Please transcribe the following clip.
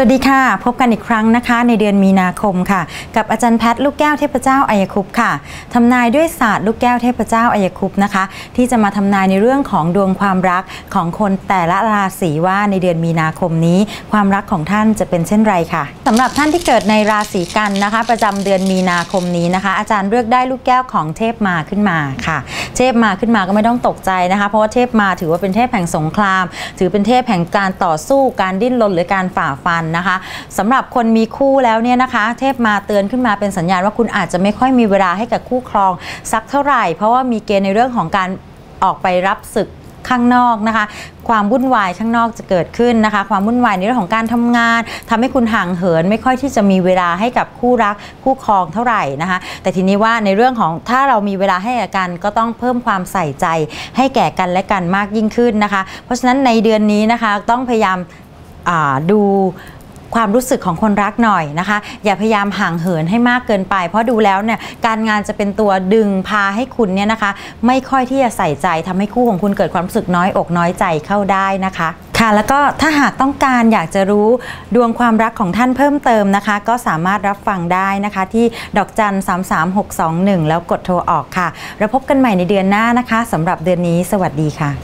วัสดีค่ะ พบกันอีกครั้งนะคะ ในเดือนมีนาคมค่ะ กับอาจารย์แพทย์ลูกแก้วเทพเจ้าอัยคุปต์ค่ะทำนายด้วยศาสตร์ลูกแก้วเทพเจ้าอัยคุปต์นะคะ ที่จะมาทำนายในเรื่องของดวงความรักของคนแต่ละราศีว่าในเดือนมีนาคมนี้ ความรักของท่านจะเป็นเช่นไรค่ะสำหรับท่านที่เกิดในราศีกันนะคะ ประจำเดือนมีนาคมนี้นะคะ อาจารย์เลือกได้ลูกแก้วของเทพมาขึ้นมาค่ะ เทพมาขึ้นมาก็ไม่ต้องตกใจนะคะ เพราะว่าเทพมาถือว่าเป็นเทพแห่งสงคราม ถือเป็นเทพแห่งการต่อสู้การดิ้นรนหรือการฝ่าฟันนะคะสำหรับคนมีคู่แล้วเนี่ยนะคะ เทพมาเตือนขึ้นมาเป็นสัญญาณว่าคุณอาจจะไม่ค่อยมีเวลาให้กับคู่ครองสักเท่าไหร่ เพราะว่ามีเกณฑ์ในเรื่องของการออกไปรับศึกข้างนอกนะคะ ความวุ่นวายข้างนอกจะเกิดขึ้นนะคะ ความวุ่นวายในเรื่องของการทำงานทำให้คุณห่างเหิน ไม่ค่อยที่จะมีเวลาให้กับคู่รักคู่ครองเท่าไหร่นะคะ แต่ทีนี้ว่าในเรื่องของถ้าเรามีเวลาให้กันก็ต้องเพิ่มความใส่ใจให้แก่กันและกันมากยิ่งขึ้นนะคะ เพราะฉะนั้นในเดือนนี้นะคะต้องพยายามดู ความรู้สึกของคนรักหน่อยนะคะ อย่าพยายามห่างเหินให้มากเกินไป เพราะดูแล้วเนี่ยการงานจะเป็นตัวดึงพาให้คุณเนี่ยนะคะ ไม่ค่อยที่จะใส่ใจทำให้คู่ของคุณเกิดความรู้สึกน้อยอกน้อยใจเข้าได้นะคะค่ะแล้วก็ถ้าหากต้องการอยากจะรู้ดวงความรักของท่านเพิ่มเติมนะคะ ก็สามารถรับฟังได้นะคะ ที่ดอกจัน 33621 แล้วกดโทรออกค่ะเราพบกันใหม่ในเดือนหน้านะคะสำหรับเดือนนี้ สวัสดีค่ะ